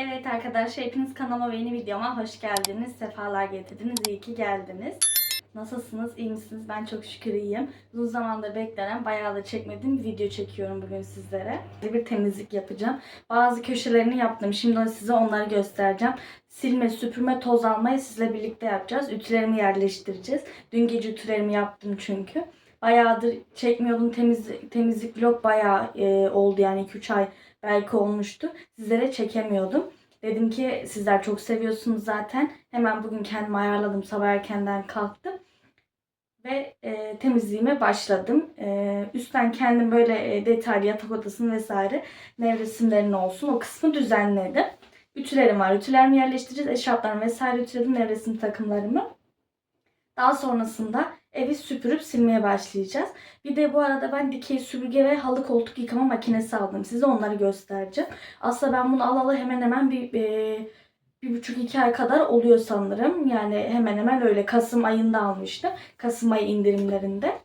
Evet arkadaşlar hepiniz kanalıma ve yeni videoma hoş geldiniz. Sefalar getirdiniz. İyi ki geldiniz. Nasılsınız? İyi misiniz? Ben çok şükür iyiyim. Uzun zamandır beklenen, bayağı da çekmediğim bir video çekiyorum bugün sizlere. Bir temizlik yapacağım. Bazı köşelerini yaptım. Şimdi size onları göstereceğim. Silme, süpürme, toz almayı sizle birlikte yapacağız. Ütülerimi yerleştireceğiz. Dün gece ütülerimi yaptım çünkü. Bayağıdır çekmiyordum. Temizlik, temizlik vlog bayağı e, oldu yani 2-3 ay belki olmuştu. Sizlere çekemiyordum. Dedim ki sizler çok seviyorsunuz zaten. Hemen bugün kendimi ayarladım. Sabah erkenden kalktım. Ve e, temizliğime başladım. E, üstten kendim böyle e, detaylı yatak odasını vesaire nevresimlerin olsun o kısmı düzenledim. Ütülerim var. Ütülerimi yerleştireceğiz. Eşarplarımı vesaire ütüledim. Nevresim takımlarımı. Daha sonrasında evi süpürüp silmeye başlayacağız. Bir de bu arada ben dikey süpürge ve halı koltuk yıkama makinesi aldım. Size onları göstereceğim. Aslında ben bunu alalı hemen hemen bir, bir, bir buçuk iki ay kadar oluyor sanırım. Yani hemen hemen öyle. Kasım ayında almıştım. Kasım ayı indirimlerinde.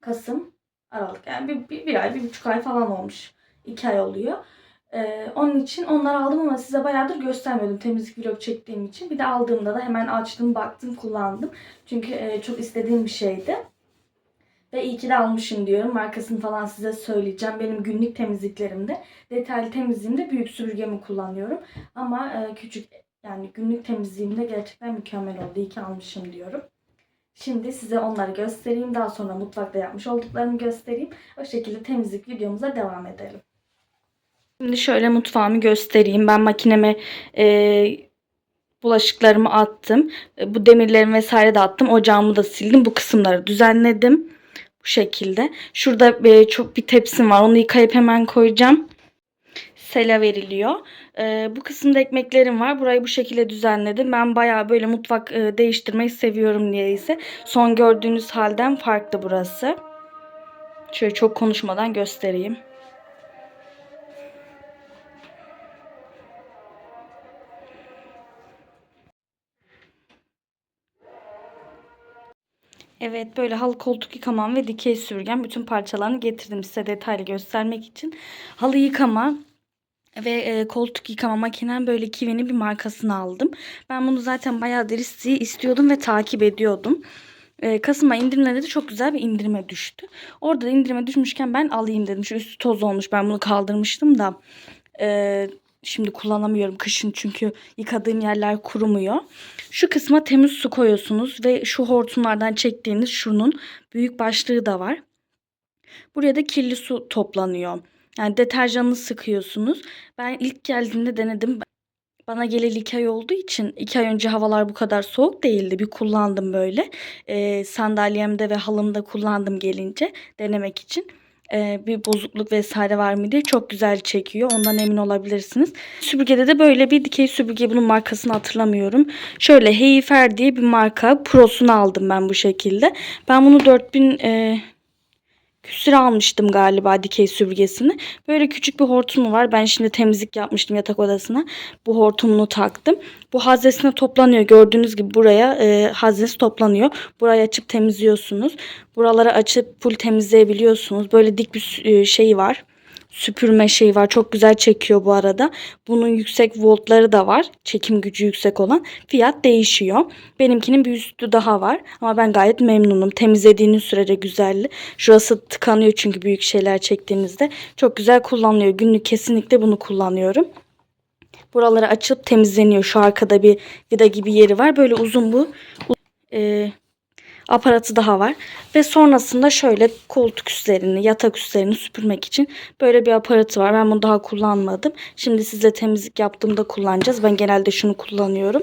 Kasım, Aralık yani bir, bir, bir ay, bir buçuk ay falan olmuş. İki ay oluyor. Ee, onun için onları aldım ama size bayağıdır göstermedim temizlik vlog çektiğim için. Bir de aldığımda da hemen açtım, baktım, kullandım. Çünkü e, çok istediğim bir şeydi. Ve iyi ki de almışım diyorum. Markasını falan size söyleyeceğim. Benim günlük temizliklerimde, detaylı temizliğimde büyük süpürgemi kullanıyorum. Ama e, küçük yani günlük temizliğimde gerçekten mükemmel oldu. İyi ki almışım diyorum. Şimdi size onları göstereyim. Daha sonra mutfakta yapmış olduklarımı göstereyim. O şekilde temizlik videomuza devam edelim. Şimdi şöyle mutfağımı göstereyim. Ben makineme e, bulaşıklarımı attım. E, bu demirlerimi vesaire de attım. Ocağımı da sildim. Bu kısımları düzenledim. Bu şekilde. Şurada e, çok bir tepsim var. Onu yıkayıp hemen koyacağım. Sela veriliyor. E, bu kısımda ekmeklerim var. Burayı bu şekilde düzenledim. Ben bayağı böyle mutfak e, değiştirmeyi seviyorum niyeyse. Son gördüğünüz halden farklı burası. Şöyle çok konuşmadan göstereyim. Evet böyle halı koltuk yıkamam ve dikey süpürgem bütün parçalarını getirdim size detaylı göstermek için. Halı yıkama ve e, koltuk yıkama makinem böyle Kiwi'nin bir markasını aldım. Ben bunu zaten bayağı deristi istiyordum ve takip ediyordum. E, Kasım ayı indirimlerinde de çok güzel bir indirime düştü. Orada da indirime düşmüşken ben alayım dedim. Şu üstü toz olmuş ben bunu kaldırmıştım da. E, şimdi kullanamıyorum kışın çünkü yıkadığım yerler kurumuyor. Şu kısma temiz su koyuyorsunuz ve şu hortumlardan çektiğiniz şunun büyük başlığı da var. Buraya da kirli su toplanıyor. Yani deterjanını sıkıyorsunuz. Ben ilk geldiğimde denedim. Bana geleli iki ay olduğu için iki ay önce havalar bu kadar soğuk değildi. Bir kullandım böyle. Ee, sandalyemde ve halımda kullandım gelince denemek için e, bir bozukluk vesaire var mı diye çok güzel çekiyor. Ondan emin olabilirsiniz. Süpürgede de böyle bir dikey süpürge bunun markasını hatırlamıyorum. Şöyle Heyfer diye bir marka Pro'sunu aldım ben bu şekilde. Ben bunu 4000 e, küsür almıştım galiba dikey süpürgesini. Böyle küçük bir hortumu var. Ben şimdi temizlik yapmıştım yatak odasına. Bu hortumunu taktım. Bu haznesine toplanıyor. Gördüğünüz gibi buraya e, haznesi toplanıyor. Burayı açıp temizliyorsunuz. Buraları açıp full temizleyebiliyorsunuz. Böyle dik bir e, şeyi var süpürme şeyi var. Çok güzel çekiyor bu arada. Bunun yüksek voltları da var. Çekim gücü yüksek olan. Fiyat değişiyor. Benimkinin bir üstü daha var. Ama ben gayet memnunum. Temizlediğiniz sürece güzelli. Şurası tıkanıyor çünkü büyük şeyler çektiğinizde. Çok güzel kullanılıyor. Günlük kesinlikle bunu kullanıyorum. Buraları açıp temizleniyor. Şu arkada bir vida gibi yeri var. Böyle uzun bu. Ee, aparatı daha var. Ve sonrasında şöyle koltuk üstlerini, yatak üstlerini süpürmek için böyle bir aparatı var. Ben bunu daha kullanmadım. Şimdi sizle temizlik yaptığımda kullanacağız. Ben genelde şunu kullanıyorum.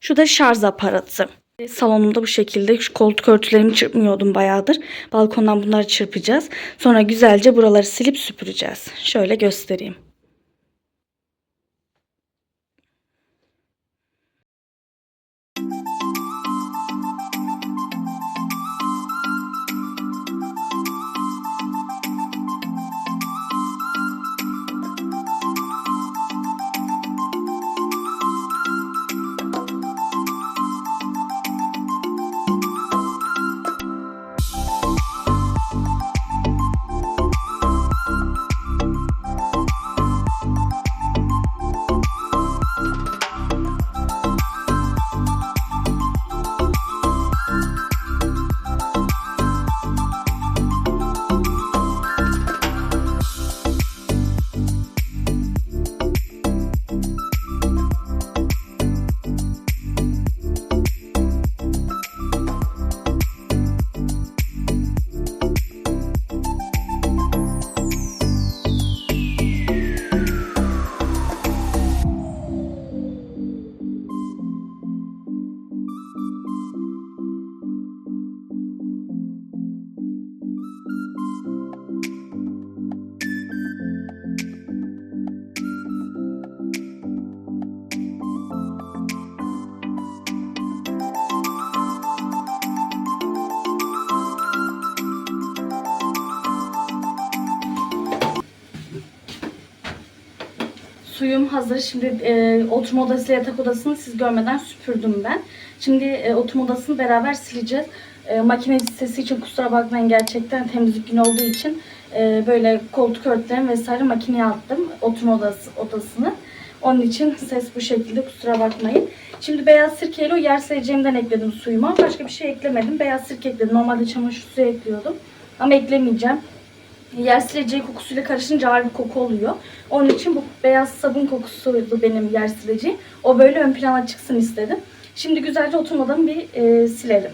Şu da şarj aparatı. Salonumda bu şekilde şu koltuk örtülerimi çırpmıyordum bayağıdır. Balkondan bunları çırpacağız. Sonra güzelce buraları silip süpüreceğiz. Şöyle göstereyim. Suyum hazır. Şimdi e, oturma odası ile yatak odasını siz görmeden süpürdüm ben. Şimdi e, oturma odasını beraber sileceğiz. E, makine sesi için kusura bakmayın gerçekten temizlik günü olduğu için e, böyle koltuk örtülerini vesaire makineye attım oturma odası odasını. Onun için ses bu şekilde kusura bakmayın. Şimdi beyaz sirkeyle o yer sileceğimden ekledim suyuma. Başka bir şey eklemedim. Beyaz sirke ekledim. Normalde çamaşır suyu ekliyordum. Ama eklemeyeceğim. Yer sileceği kokusuyla karışınca ağır bir koku oluyor. Onun için bu beyaz sabun kokusuydu benim yer sileceği. O böyle ön plana çıksın istedim. Şimdi güzelce oturmadan bir e, silelim.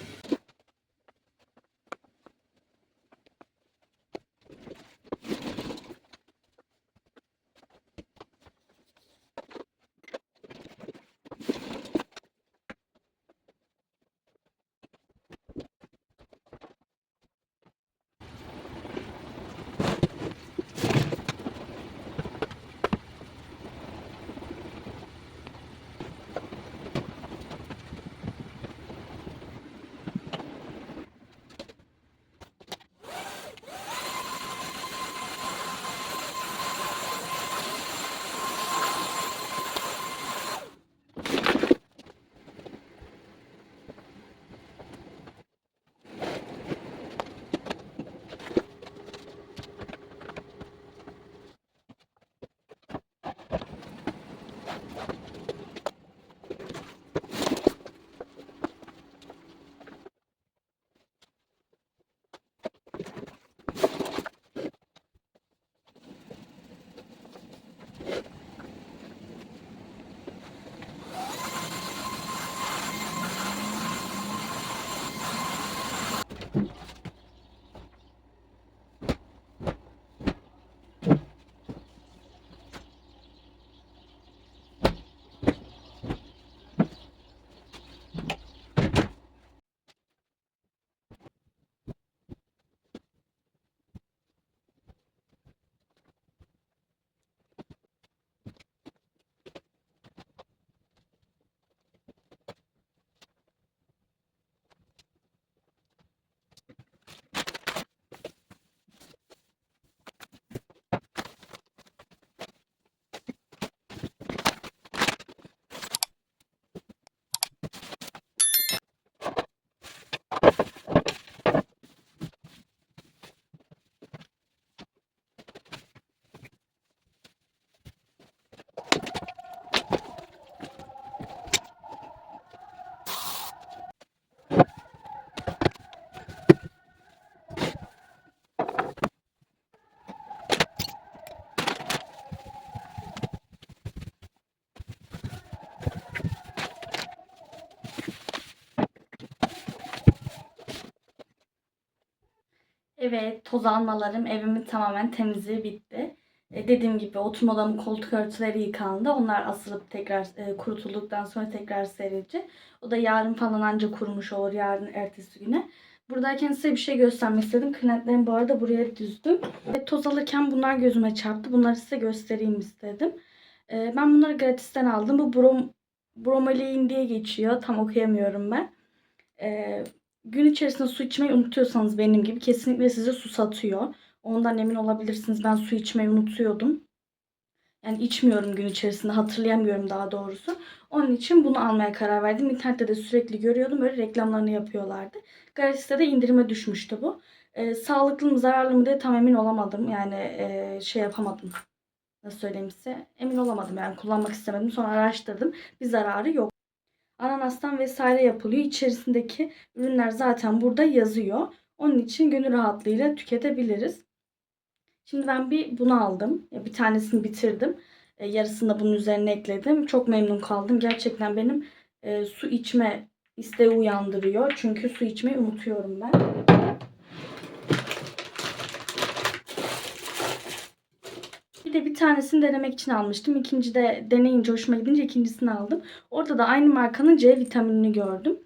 Evet, toz almalarım, evimin tamamen temizliği bitti. E, dediğim gibi oturma odamın koltuk örtüleri yıkandı. Onlar asılıp tekrar e, kurutulduktan sonra tekrar serilecek. O da yarın falan anca kurumuş olur, yarın ertesi güne. Buradayken size bir şey göstermek istedim. Kırnetlerimi bu arada buraya düzdüm. Ve toz alırken bunlar gözüme çarptı. Bunları size göstereyim istedim. E, ben bunları gratisten aldım. Bu brom, bromelain diye geçiyor. Tam okuyamıyorum ben. E, gün içerisinde su içmeyi unutuyorsanız benim gibi kesinlikle size su satıyor. Ondan emin olabilirsiniz. Ben su içmeyi unutuyordum. Yani içmiyorum gün içerisinde. Hatırlayamıyorum daha doğrusu. Onun için bunu almaya karar verdim. İnternette de sürekli görüyordum. Böyle reklamlarını yapıyorlardı. Gratis'te de indirime düşmüştü bu. Ee, sağlıklı mı zararlı mı diye tam emin olamadım. Yani e, şey yapamadım. Nasıl söyleyeyim size? Emin olamadım yani kullanmak istemedim. Sonra araştırdım. Bir zararı yok. Ananastan vesaire yapılıyor. İçerisindeki ürünler zaten burada yazıyor. Onun için gönül rahatlığıyla tüketebiliriz. Şimdi ben bir bunu aldım. Bir tanesini bitirdim. E, yarısını da bunun üzerine ekledim. Çok memnun kaldım. Gerçekten benim e, su içme isteği uyandırıyor. Çünkü su içmeyi unutuyorum ben. Bir de bir tanesini denemek için almıştım. İkinci de deneyince hoşuma gidince ikincisini aldım. Orada da aynı markanın C vitaminini gördüm.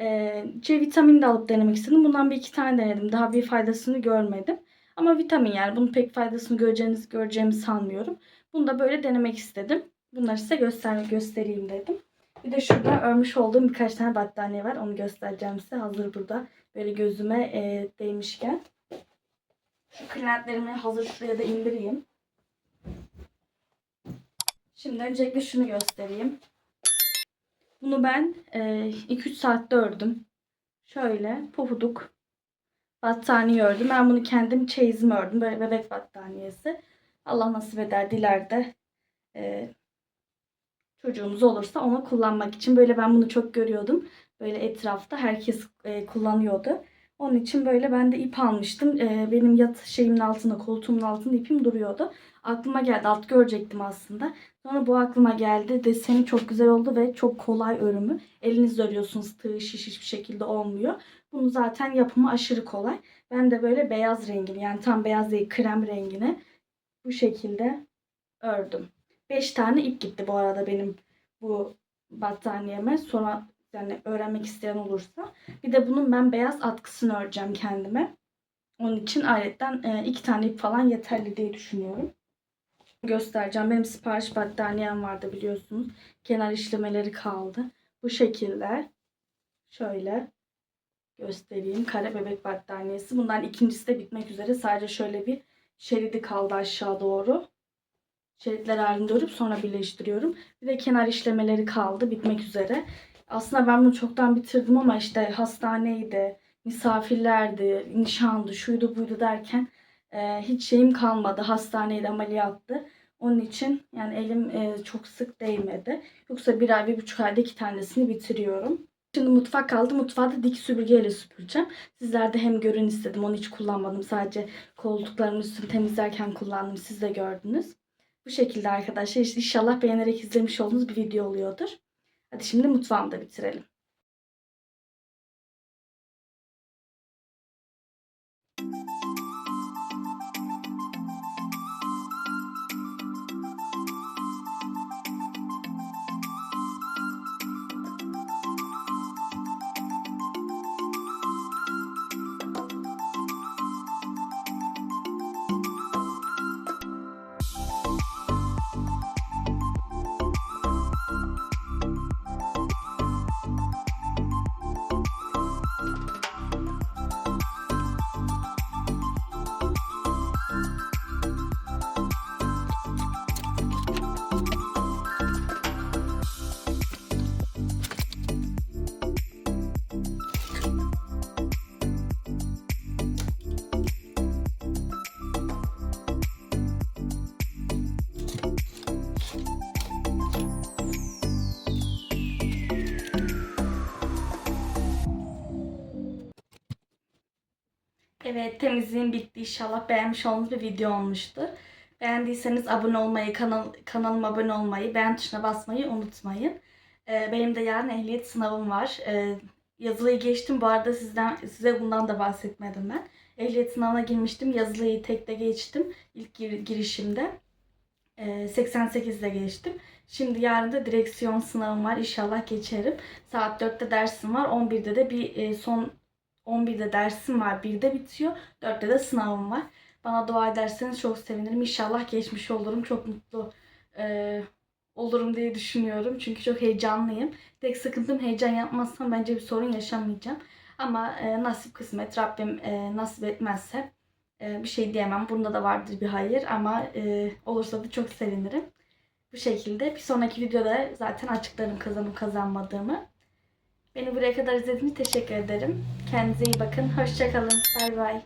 Ee, C vitamini de alıp denemek istedim. Bundan bir iki tane denedim. Daha bir faydasını görmedim. Ama vitamin yani bunun pek faydasını göreceğiniz, göreceğimi sanmıyorum. Bunu da böyle denemek istedim. Bunları size göster göstereyim dedim. Bir de şurada örmüş olduğum birkaç tane battaniye var. Onu göstereceğim size. Hazır burada. Böyle gözüme e, değmişken. Şu kırlentlerimi hazır şuraya da indireyim. Şimdi öncelikle şunu göstereyim. Bunu ben 2-3 saatte ördüm. Şöyle pofuduk battaniye ördüm. Ben bunu kendim çeyizime ördüm. Böyle bebek battaniyesi. Allah nasip eder dilerde e, çocuğumuz olursa onu kullanmak için. Böyle ben bunu çok görüyordum. Böyle etrafta herkes e, kullanıyordu. Onun için böyle ben de ip almıştım. E, benim yat şeyimin altında, koltuğumun altında ipim duruyordu. Aklıma geldi. Alt görecektim aslında. Sonra bu aklıma geldi. Deseni çok güzel oldu ve çok kolay örümü. Elinizle örüyorsunuz. Tığ şiş hiçbir şekilde olmuyor. Bunu zaten yapımı aşırı kolay. Ben de böyle beyaz rengini yani tam beyaz değil krem rengini bu şekilde ördüm. 5 tane ip gitti bu arada benim bu battaniyeme. Sonra yani öğrenmek isteyen olursa. Bir de bunun ben beyaz atkısını öreceğim kendime. Onun için ayetten e, iki tane ip falan yeterli diye düşünüyorum. Göstereceğim. Benim sipariş battaniyem vardı biliyorsunuz. Kenar işlemeleri kaldı. Bu şekilde. Şöyle göstereyim. Kare bebek battaniyesi. Bundan ikincisi de bitmek üzere. Sadece şöyle bir şeridi kaldı aşağı doğru. Şeritler halinde örüp sonra birleştiriyorum. Bir de kenar işlemeleri kaldı. Bitmek üzere. Aslında ben bunu çoktan bitirdim ama işte hastaneydi, misafirlerdi, nişandı, şuydu buydu derken e, hiç şeyim kalmadı. Hastaneydi, ameliyattı. Onun için yani elim e, çok sık değmedi. Yoksa bir ay, bir buçuk ayda iki tanesini bitiriyorum. Şimdi mutfak kaldı. Mutfağı da dik süpürgeyle süpüreceğim. Sizler de hem görün istedim. Onu hiç kullanmadım. Sadece koltukların üstünü temizlerken kullandım. Siz de gördünüz. Bu şekilde arkadaşlar. İnşallah beğenerek izlemiş olduğunuz bir video oluyordur. Hadi şimdi mutfağımda bitirelim. Evet temizliğim bitti. İnşallah beğenmiş olduğunuz bir video olmuştur. Beğendiyseniz abone olmayı, kanal, kanalıma abone olmayı, beğen tuşuna basmayı unutmayın. Ee, benim de yarın ehliyet sınavım var. Ee, yazılıyı geçtim. Bu arada sizden size bundan da bahsetmedim ben. Ehliyet sınavına girmiştim. Yazılıyı tekte geçtim. İlk gir- girişimde. Ee, 88'de geçtim. Şimdi yarın da direksiyon sınavım var. İnşallah geçerim. Saat 4'te dersim var. 11'de de bir e, son 11'de dersim var. 1'de bitiyor. 4'te de sınavım var. Bana dua ederseniz çok sevinirim. İnşallah geçmiş olurum. Çok mutlu e, olurum diye düşünüyorum. Çünkü çok heyecanlıyım. Tek sıkıntım heyecan yapmazsam bence bir sorun yaşamayacağım. Ama e, nasip kısmet Rabbim e, nasip etmezse e, bir şey diyemem. Bunda da vardır bir hayır ama e, olursa da çok sevinirim. Bu şekilde bir sonraki videoda zaten açıklarım kazanıp kazanmadığımı. Beni buraya kadar izlediğiniz teşekkür ederim. Kendinize iyi bakın. Hoşçakalın. Bay bay.